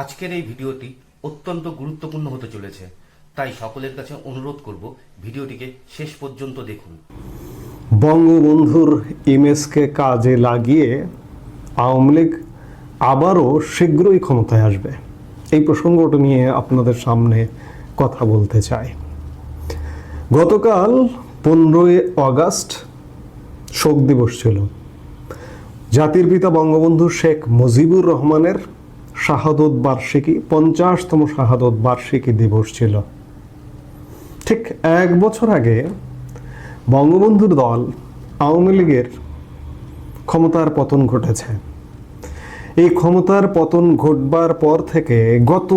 আজকের এই ভিডিওটি অত্যন্ত গুরুত্বপূর্ণ হতে চলেছে, তাই সকলের কাছে অনুরোধ করব ভিডিওটিকে শেষ পর্যন্ত দেখুন। বঙ্গবন্ধুর ইমেজকে কাজে লাগিয়ে আওয়ামী লীগ আবারও শীঘ্রই ক্ষমতায় আসবে। এই প্রসঙ্গটা নিয়ে আপনাদের সামনে কথা বলতে চাই। গতকাল পনেরোই আগস্ট শোক দিবস ছিল। জাতির পিতা বঙ্গবন্ধু শেখ মুজিবুর রহমানের শাহাদত বার্ষিকী, পঞ্চাশতম শাহাদত বার্ষিকী দিবস ছিল। ঠিক এক বছর আগে বঙ্গবন্ধুর দল আওয়ামী লীগের ক্ষমতার পতন ঘটেছে। এই ক্ষমতার পতন ঘটবার পর থেকে গত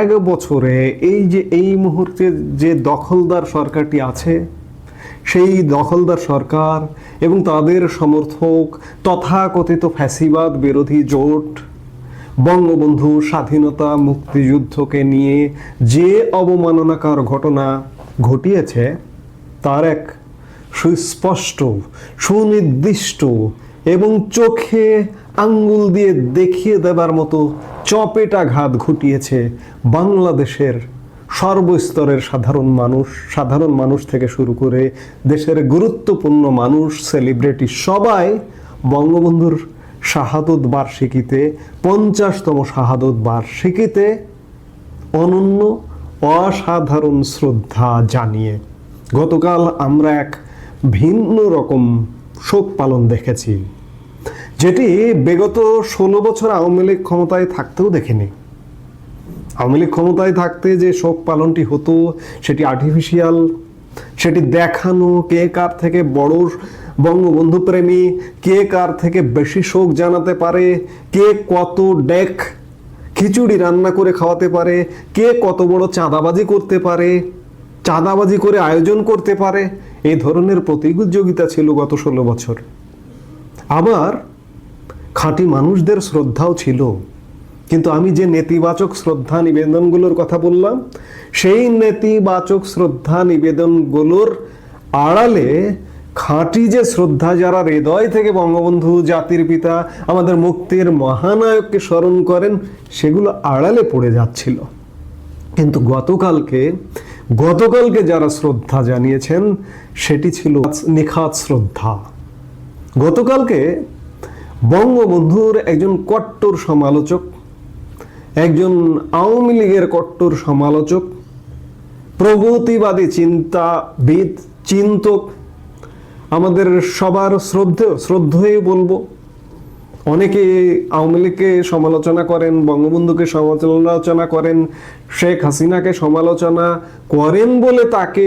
এক বছরে এই যে, এই মুহূর্তে যে দখলদার সরকারটি আছে, সেই দখলদার সরকার এবং তাদের সমর্থক তথাকথিত ফ্যাসিবাদ বিরোধী জোট বঙ্গবন্ধু স্বাধীনতা মুক্তিযুদ্ধকে নিয়ে যে অবমাননাকার ঘটনা ঘটিয়েছে, তার এক সুস্পষ্ট, সুনির্দিষ্ট এবং চোখে আঙ্গুল দিয়ে দেখিয়ে দেবার মতো চপেটাঘাত ঘটিয়েছে বাংলাদেশের সর্বস্তরের সাধারণ মানুষ সাধারণ মানুষ থেকে শুরু করে দেশের গুরুত্বপূর্ণ মানুষ সেলিব্রিটি সবাই বঙ্গবন্ধুর শাহাদত বার্ষিকীতে, পঞ্চাশতম শাহাদত বার্ষিকীতে অনন্য অসাধারণ শ্রদ্ধা জানিয়ে গতকাল আমরা এক ভিন্ন রকম শোক পালন দেখেছি, যেটি বিগত ষোলো বছর আওয়ামী লীগ ক্ষমতায় থাকতেও দেখিনি। আওয়ামী লীগ ক্ষমতায় থাকতে যে শোক পালনটি হতো, সেটি আর্টিফিশিয়াল সেটি দেখানো কে কার থেকে বড় বঙ্গবন্ধু প্রেমী, কে কার থেকে বেশি শোক জানাতে পারে, কে কত ডেক খিচুড়ি রান্না করে খাওয়াতে পারে, কে কত বড় চাঁদাবাজি করতে পারে, চাঁদাবাজি করে আয়োজন করতে পারে এই ধরনের প্রতিযোগিতা ছিল গত ষোলো বছর। আবার খাঁটি মানুষদের শ্রদ্ধাও ছিল। কিন্তু আমি যে নেতিবাচক শ্রদ্ধা নিবেদনগুলোর কথা বললাম, সেই নেতিবাচক শ্রদ্ধা নিবেদনগুলোর আড়ালে খাঁটি যে শ্রদ্ধা যারা হৃদয় থেকে বঙ্গবন্ধু জাতির পিতা, আমাদের মুক্তির মহানায়ককে স্মরণ করেন, সেগুলো আড়ালে পড়ে যাচ্ছিল। কিন্তু গতকালকে গতকালকে যারা শ্রদ্ধা জানিয়েছেন, সেটি ছিল নিখাত শ্রদ্ধা। গতকালকে বঙ্গবন্ধুর একজন কট্টর সমালোচক একজন আওয়ামী লীগের কট্টর সমালোচক, প্রগতিবাদী চিন্তাবিদ, চিন্তক, আমাদের সবার শ্রদ্ধেয় শ্রদ্ধেয় বলব। অনেকে আওয়ামী লীগকে সমালোচনা করেন, বঙ্গবন্ধুকে সমালোচনা করেন, শেখ হাসিনাকে সমালোচনা করেন বলে তাকে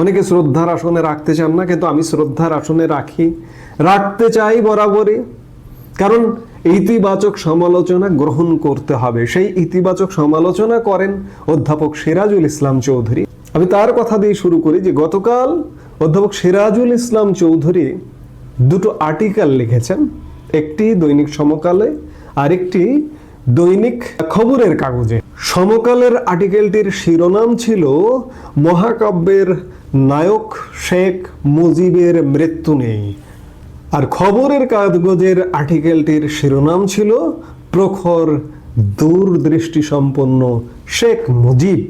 অনেকে শ্রদ্ধার আসনে রাখতে চান না, কিন্তু আমি শ্রদ্ধার আসনে রাখি। রাখতে চাই বরাবরই। কারণ ইতিবাচক সমালোচনা গ্রহণ করতে হবে। সেই ইতিবাচক সমালোচনা করেন অধ্যাপক সিরাজুল ইসলাম চৌধুরী। আমি তার কথা দিয়ে শুরু করি যে গতকাল অধ্যাপক সিরাজুল ইসলাম চৌধুরী দুটো আর্টিকেল লিখেছেন। একটি দৈনিক সমকালে আরেকটি দৈনিক খবরের কাগজে। সমকালের আর্টিকেলটির শিরোনাম ছিল, মহাকাব্যের নায়ক শেখ মুজিবের মৃত্যু নেই। আর খবরের কাগজের আর্টিকেলটির শিরোনাম ছিল, প্রখর দূরদৃষ্টি সম্পন্ন শেখ মুজিব।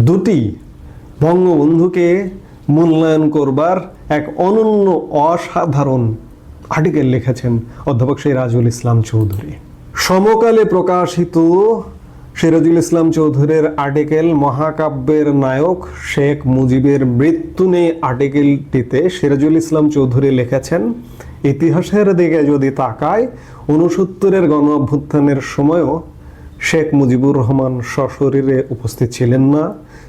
দুটি বঙ্গবন্ধুকে মূল্যায়ন করবার এক অনন্য অসাধারণ আর্টিকেল লিখেছেন অধ্যাপক সেই রাজুল ইসলাম চৌধুরী। সমকালে প্রকাশিত সিরাজুল ইসলাম চৌধুরীর আর্টিকেল মহাকাব্যের নায়ক শেখ মুজিবের মৃত্যু নেই আর্টিকেলটিতে সিরাজুল ইসলাম চৌধুরী লিখেছেন, ইতিহাসের দিকে যদি তাকায় উনসত্তরের গণ অভ্যুত্থানের সময়ও শেখ মুজিবুর রহমান সশরীরে উপস্থিত ছিলেন না।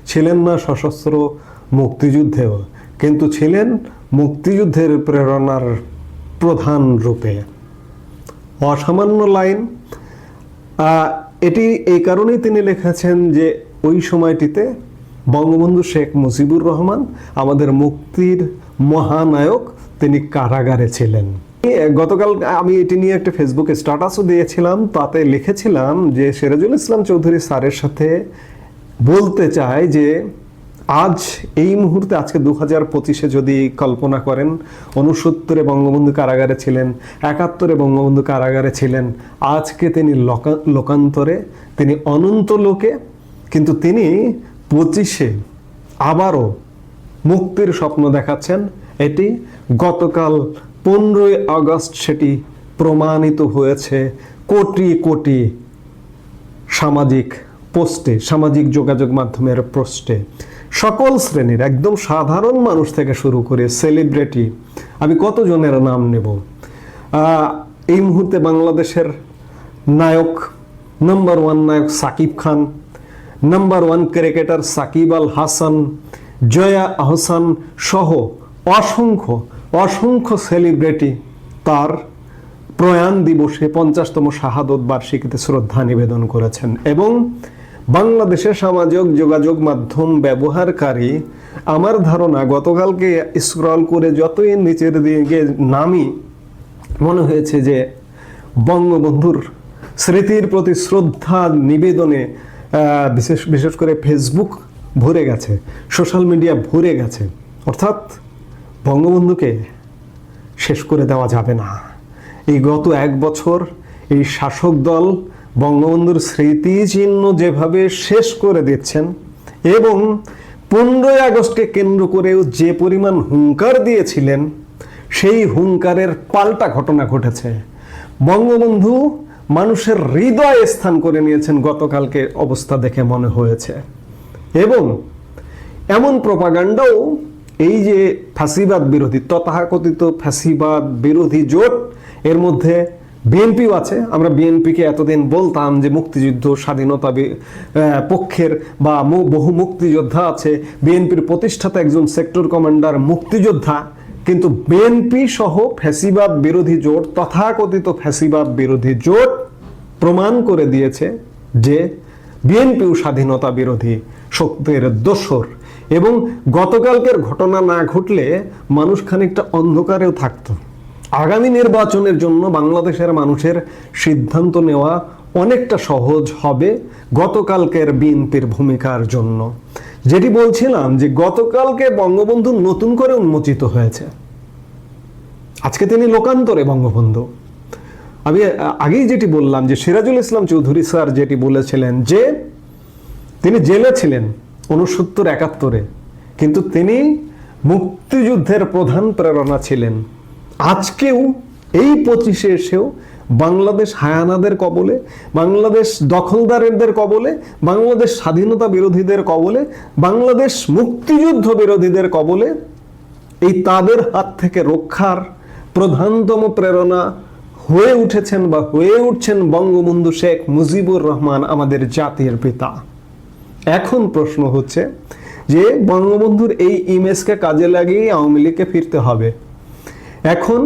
ছিলেন না সশস্ত্র মুক্তিযুদ্ধেও, কিন্তু ছিলেন মুক্তিযুদ্ধের প্রেরণার প্রধান রূপে। অসামান্য লাইন। এটি এই কারণেই তিনি লিখেছেন যে ওই সময়টিতে বঙ্গবন্ধু শেখ মুজিবুর রহমান, আমাদের মুক্তির মহানায়ক, তিনি কারাগারে ছিলেন। গতকাল আমি এটি নিয়ে একটা ফেসবুকে স্ট্যাটাসও দিয়েছিলাম, তাতে লিখেছিলাম যে সিরাজুল ইসলাম চৌধুরী স্যারের সাথে বলতে চাই যে আজ এই মুহূর্তে আজকে দু হাজার পঁচিশে যদি কল্পনা করেন উনসত্তরে বঙ্গবন্ধু কারাগারে ছিলেন, একাত্তরে বঙ্গবন্ধু কারাগারে ছিলেন, আজকে তিনি লোকা- লোকান্তরে, তিনি অনন্ত লোকে, কিন্তু তিনি পঁচিশে আবারও মুক্তির স্বপ্ন দেখাচ্ছেন। এটি গতকাল পনেরোই আগস্ট সেটি প্রমাণিত হয়েছে। কোটি কোটি সামাজিক পোস্টে, সামাজিক যোগাযোগ মাধ্যমের পোস্টে। সকল শ্রেণির, একদম সাধারণ মানুষ থেকে শুরু করে সেলিব্রিটি আমি কতজনের নাম নেব? এই মুহূর্তে বাংলাদেশের নায়ক নাম্বার ওয়ান নায়ক Shakib Khan number one cricketer Shakib Al Hasan, Jaya Ahsan সহ অসংখ্য অসংখ্য সেলিব্রিটি তার প্রয়াণ দিবসে পঞ্চাশতম শাহাদত বার্ষিকীতে শ্রদ্ধা নিবেদন করেছেন এবং বাংলাদেশের সামাজিক যোগাযোগ মাধ্যম ব্যবহারকারী, আমার ধারণা গতকালকে স্ক্রল করে যতই নিচের দিকে নামি, মনে হয়েছে যে বঙ্গবন্ধুর স্মৃতির প্রতি শ্রদ্ধা নিবেদনে বিশেষ বিশেষ করে ফেসবুক ভরে গেছে সোশ্যাল মিডিয়া ভরে গেছে। অর্থাৎ বঙ্গবন্ধুকে শেষ করে দেওয়া যাবে না। এই গত এক বছর এই শাসক দল বঙ্গবন্ধুর স্মৃতিচিহ্ন যেভাবে শেষ করে দিচ্ছেন এবং পনেরোই আগস্টকে কেন্দ্র করেও যে পরিমাণ হুঙ্কার দিয়েছিলেন, সেই হুঙ্কারের পাল্টা ঘটনা ঘটেছে। বঙ্গবন্ধু মানুষের হৃদয়ে স্থান করে নিয়েছেন গতকালকে অবস্থা দেখে মনে হয়েছে। এবং এমন প্রপাগান্ডাও এই যে ফ্যাসিবাদ বিরোধী, তথাকথিত ফ্যাসিবাদ বিরোধী জোট, এর মধ্যে বিএনপিও আছে। আমরা বিএনপিকে এতদিন বলতাম যে মুক্তিযুদ্ধ, স্বাধীনতা পক্ষের বা বহু মুক্তিযোদ্ধা আছে। বিএনপির প্রতিষ্ঠাতা একজন সেক্টর কমান্ডার মুক্তিযোদ্ধা। কিন্তু বিএনপি সহ ফ্যাসিবাদ বিরোধী জোট, তথাকথিত ফ্যাসিবাদ বিরোধী জোট প্রমাণ করে দিয়েছে যে বিএনপিও স্বাধীনতা বিরোধী শক্তির দোসর। এবং গতকালকের ঘটনা না ঘটলে মানুষ খানিকটা অন্ধকারেও থাকতো। আগামী নির্বাচনের জন্য বাংলাদেশের মানুষের সিদ্ধান্ত নেওয়া অনেকটা সহজ হবে গতকালকের বিএনপির ভূমিকার জন্য। যেটি বলছিলাম যে গতকালকে বঙ্গবন্ধু নতুন করে উন্মোচিত হয়েছে। আজকে তিনি লোকান্তরে বঙ্গবন্ধু। আমি আগেই যেটি বললাম যে সিরাজুল ইসলাম চৌধুরী স্যার যেটি বলেছিলেন যে তিনি জেলে ছিলেন উনসত্তর একাত্তরে, কিন্তু তিনি মুক্তিযুদ্ধের প্রধান প্রেরণা ছিলেন। আজকেও এই পঁচিশে এসেও বাংলাদেশ হায়ানাদের কবলে, বাংলাদেশ দখলদারদের কবলে, বাংলাদেশ স্বাধীনতা বিরোধীদের কবলে, বাংলাদেশ মুক্তিযুদ্ধ বিরোধীদের কবলে এই তাদের হাত থেকে রক্ষার প্রধানতম প্রেরণা হয়ে উঠেছেন বা হয়ে উঠছেন বঙ্গবন্ধু শেখ মুজিবুর রহমান আমাদের জাতির পিতা। এখন প্রশ্ন হচ্ছে যে বঙ্গবন্ধুর এই ইমেজকে কাজে লাগিয়ে আওয়ামী লীগকে ফিরতে হবে। এখন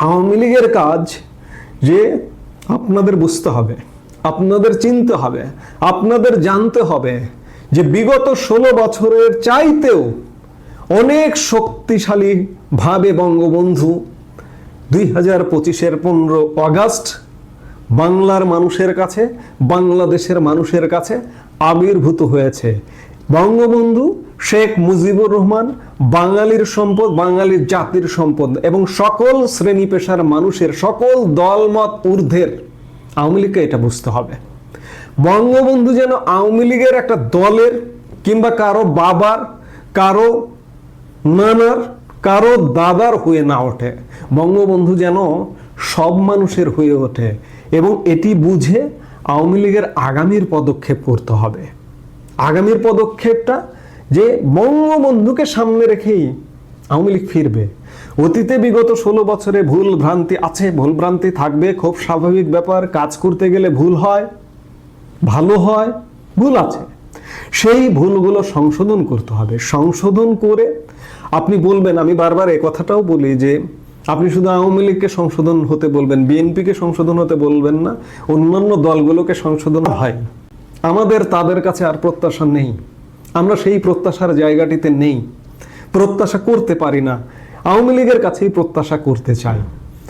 আওয়ামী লীগের কাজ যে আপনাদের বুঝতে হবে, আপনাদের চিনতে হবে, আপনাদের জানতে হবে যে বিগত ষোলো বছরের চাইতেও অনেক শক্তিশালী ভাবে বঙ্গবন্ধু দুই হাজার পঁচিশের পনেরো অগাস্ট বাংলার মানুষের কাছে, বাংলাদেশের মানুষের কাছে আবির্ভূত হয়েছে। বঙ্গবন্ধু শেখ মুজিবুর রহমান, বাঙালির সম্পদ, বাঙালির জাতির সম্পদ এবং সকল শ্রেণি পেশার মানুষের, সকল দলমত ঊর্ধ্বের আওয়ামী লীগকে এটা বুঝতে হবে। বঙ্গবন্ধু যেন আওয়ামী লীগের একটা দলের কিংবা কারও বাবার, কারও নানার, কারও দাদার হয়ে না ওঠে। বঙ্গবন্ধু যেন সব মানুষের হয়ে ওঠে এবং এটি বুঝে আওয়ামী লীগের আগামীর পদক্ষেপ করতে হবে। আগামীর পদক্ষেপটা যে বঙ্গবন্ধুকে সামনে রেখেই আওয়ামী লীগ ফিরবে। অতীতে বিগত ষোলো বছরে ভুল ভ্রান্তি আছে, ভুল ভ্রান্তি থাকবে, খুব স্বাভাবিক ব্যাপার, কাজ করতে গেলে ভুল হয়, ভালো হয়, ভুল আছে। সেই ভুলগুলো সংশোধন করতে হবে। সংশোধন করে আপনি বলবেন, আমি বারবার এই কথাটাও বলি যে, আপনি শুধু আওয়ামী লীগকে সংশোধন হতে বলবেন, বিএনপিকে সংশোধন হতে বলবেন না, অন্যান্য দলগুলোকে সংশোধন হয় আমাদের তাদের কাছে আর প্রত্যাশা নেই। আমরা সেই প্রত্যাশার জায়গাটিতে নেই। প্রত্যাশা করতে পারি না। আওয়ামী লীগের কাছেই প্রত্যাশা করতে চাই।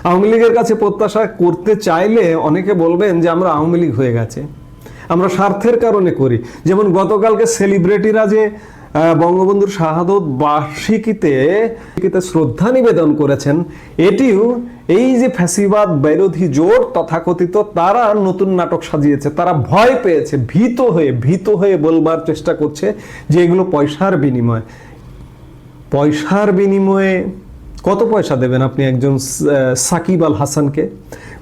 আওয়ামী লীগের কাছে প্রত্যাশা করতে চাইলে অনেকে বলবেন যে আমরা আওয়ামী লীগ হয়ে গেছে। আমরা স্বার্থের কারণে করি। যেমন গতকালকে সেলিব্রিটিরা যে বঙ্গবন্ধুর শাহাদত বার্ষিকীতে শ্রদ্ধা নিবেদন করেছেন। এটিও এই যে ফ্যাসিবাদ বিরোধী জোট তথাকথিত, তারা নতুন নাটক সাজিয়েছে, তারা ভয় পেয়েছে, ভীত হয়ে ভীত হয়ে বলবার চেষ্টা করছে যে এগুলো পয়সার বিনিময়। পয়সার বিনিময়ে কত পয়সা দেবেন আপনি একজন সাকিব আল হাসানকে?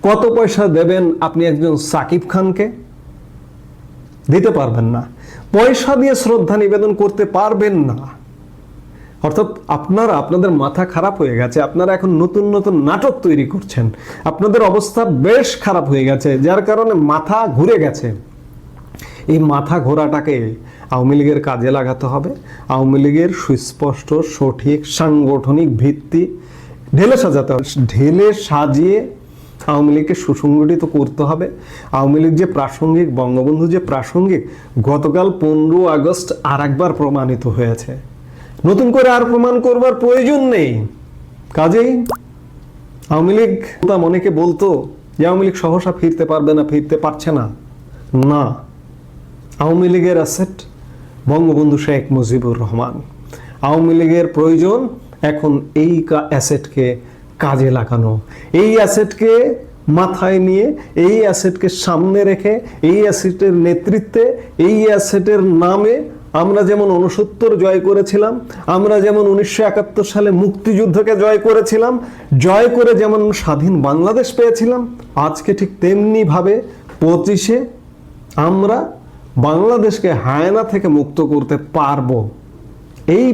কত পয়সা দেবেন আপনি একজন সাকিব খানকে? দিতে পারবেন না। পয়সা দিয়ে শ্রদ্ধা নিবেদন করতে পারবেন না। অর্থাৎ আপনারা, আপনাদের মাথা খারাপ হয়ে গেছে, আপনারা এখন নতুন নতুন নাটক তৈরি করছেন। আপনাদের অবস্থা বেশ খারাপ হয়ে গেছে, যার কারণে মাথা ঘুরে গেছে। এই মাথা ঘোরাটাকে আওয়ামী লীগের কাজে লাগাতে হবে। আওয়ামী লীগের সুস্পষ্ট, সঠিক, সাংগঠনিক ভিত্তি ঢেলে সাজাতে হবে। ঢেলে সাজিয়ে আওয়ামী লীগকে সুসংগঠিত করতে হবে। আওয়ামী লীগ যে প্রাসঙ্গিক, বঙ্গবন্ধু যে প্রাসঙ্গিক, গতকাল পনেরো আগস্ট আর একবার প্রমাণিত হয়েছে। নতুন করে আর প্রমাণ করবার প্রয়োজন নেই। কাজেই আওয়ামী লীগ অনেকে বলতো যে আওয়ামী লীগ সহসা ফিরতে পারবে না, ফিরতে পারছে না। না, আওয়ামী লীগের অ্যাসেট বঙ্গবন্ধু শেখ মুজিবুর রহমান। আওয়ামী লীগের প্রয়োজন এখন এই অ্যাসেটকে কাজে লাগানো। এই অ্যাসেটকে মাথায় নিয়ে, এই অ্যাসেটকে সামনে রেখে, এই অ্যাসেটের নেতৃত্বে, এই অ্যাসেটের নামে আমরা যেমন উনসত্তর জয় করেছিলাম, আমরা যেমন উনিশশো একাত্তর সালে মুক্তিযুদ্ধকে জয় করেছিলাম, জয় করে যেমন স্বাধীন বাংলাদেশ পেয়েছিলাম, আজকে ঠিক তেমনিভাবে পঁচিশে আমরা বাংলাদেশকে হায়না থেকে মুক্ত করতে পারব। এই